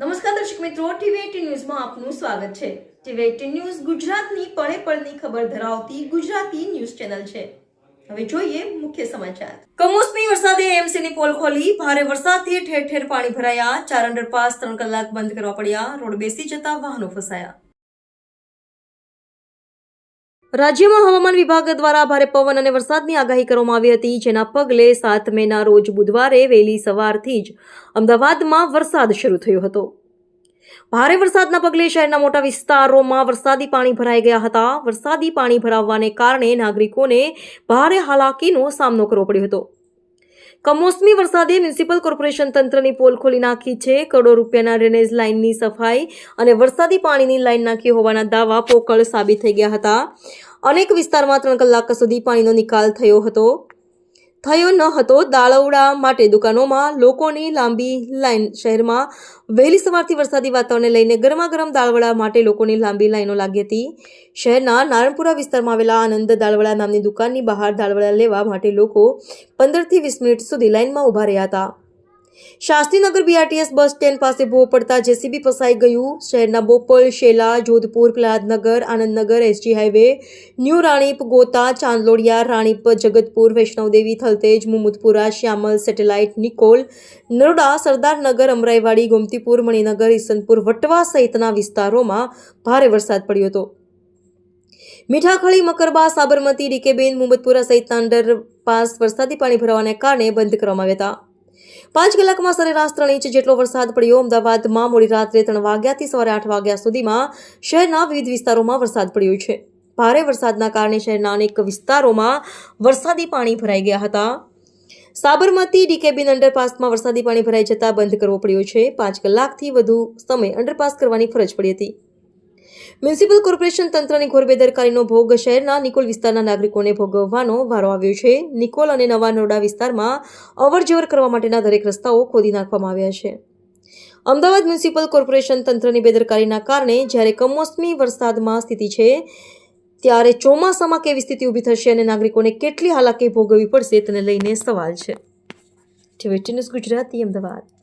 નમસ્કાર દર્શક મિત્રો ટીવી ન્યૂઝમાં આપનું સ્વાગત છે. ટીવી એટીન ન્યૂઝ ગુજરાતની પળે પળની ખબર ધરાવતી ગુજરાતી ન્યૂઝ ચેનલ છે. હવે જોઈએ મુખ્ય સમાચાર. કમોસમી વરસાદે એમસીની પોલ ખોલી, ભારે વરસાદથી ઠેર ઠેર પાણી ભરાયા, ચાર અંડરપાસ ત્રણ કલાક બંધ કરવા પડ્યા, રોડ બેસી જતા વાહનો ફસાયા. રાજ્યમાં હવામાન વિભાગ દ્વારા ભારે પવન અને વરસાદની આગાહી કરવામાં આવી હતી, જેના પગલે સાત મેના રોજ બુધવારે વહેલી સવારથી જ અમદાવાદમાં વરસાદ શરૂ થયો હતો. ભારે વરસાદના પગલે શહેરના મોટા વિસ્તારોમાં વરસાદી પાણી ભરાઈ ગયા હતા. વરસાદી પાણી ભરાવવાને કારણે નાગરિકોને ભારે હાલાકીનો સામનો કરવો પડ્યો હતો. કમોસમી વરસાદે મ્યુનિસિપલ કોર્પોરેશન તંત્રની પોલ ખોલી નાખી છે. કરોડો રૂપિયાના ડ્રેનેજ લાઇનની સફાઈ અને વરસાદી પાણીની લાઇન નાખી હોવાના દાવા પોકળ સાબિત થઈ ગયા હતા. અનેક વિસ્તારમાં ત્રણ કલાક સુધી પાણીનો નિકાલ થયો હતો. થયો ન હતો. દાળવડા માટે દુકાનોમાં લોકોની લાંબી લાઇન શહેરમાં વહેલી સવારથી વરસાદી વાતાવરણને લઈને ગરમા ગરમ દાળવડા માટે લોકોની લાંબી લાઈનો લાગી હતી. શહેરના નારણપુરા વિસ્તારમાં આવેલા આનંદ દાળવડા નામની દુકાનની બહાર દાળવડા લેવા માટે લોકો પંદરથી વીસ મિનિટ સુધી લાઇનમાં ઊભા રહ્યા હતા. શાસ્ત્રીનગર બીઆરટીએસ બસ સ્ટેન્ડ પાસે ભો પડતા જેસીબી ફસાઈ ગયું. શહેરના Bopal, Shela, Jodhpur Prahladnagar Anandnagar, SG highway, new Ranip, Gota, Chandlodiya, Ranip, Jagatpur, Vaishnodevi, Thaltej, Mumatpura, Shyamal, Satellite, Nikol, Naroda, Sardarnagar, Amraiwadi, Gomtipur, Maninagar, Isanpur, Vatva સહિતના વિસ્તારોમાં ભારે વરસાદ પડ્યો હતો. મીઠાખળી, મકરબા, સાબરમતી, ડીકેબેન, મુમદપુરા સહિતના અંડરપાસ વરસાદી પાણી ભરાવાને કારણે બંધ કરવામાં આવ્યા હતા. પાંચ કલાકમાં સરેરાશ ત્રણ ઇંચ જેટલો વરસાદ પડ્યો. અમદાવાદમાં મોડી રાત્રે ત્રણ વાગ્યાથી સવારે આઠ વાગ્યા સુધીમાં શહેરના વિવિધ વિસ્તારોમાં વરસાદ પડ્યો છે. ભારે વરસાદના કારણે શહેરના અનેક વિસ્તારોમાં વરસાદી પાણી ભરાઈ ગયા હતા. સાબરમતી ડીકેબીન અંડરપાસમાં વરસાદી પાણી ભરાઈ જતા બંધ કરવો પડ્યો છે. પાંચ કલાકથી વધુ સમય અંડરપાસ કરવાની ફરજ પડી હતી. મ્યુનિસિપલ કોર્પોરેશન તંત્રની ઘોર બેદરકારીનો ભોગ શહેરના નિકોલ વિસ્તારના નાગરિકોને ભોગવવાનો વારો આવ્યો છે. નિકોલ અને નવા નોરડા વિસ્તારમાં અવરજવર કરવા માટેના દરેક રસ્તાઓ ખોદી નાખવામાં આવ્યા છે. અમદાવાદ મ્યુનિસિપલ કોર્પોરેશન તંત્રની બેદરકારીના કારણે જ્યારે કમોસમી વરસાદમાં સ્થિતિ છે, ત્યારે ચોમાસામાં કેવી સ્થિતિ ઊભી થશે અને નાગરિકોને કેટલી હાલાકી ભોગવવી પડશે, તેને લઈને સવાલ છે. TV news Gujarati, Ahmedabad.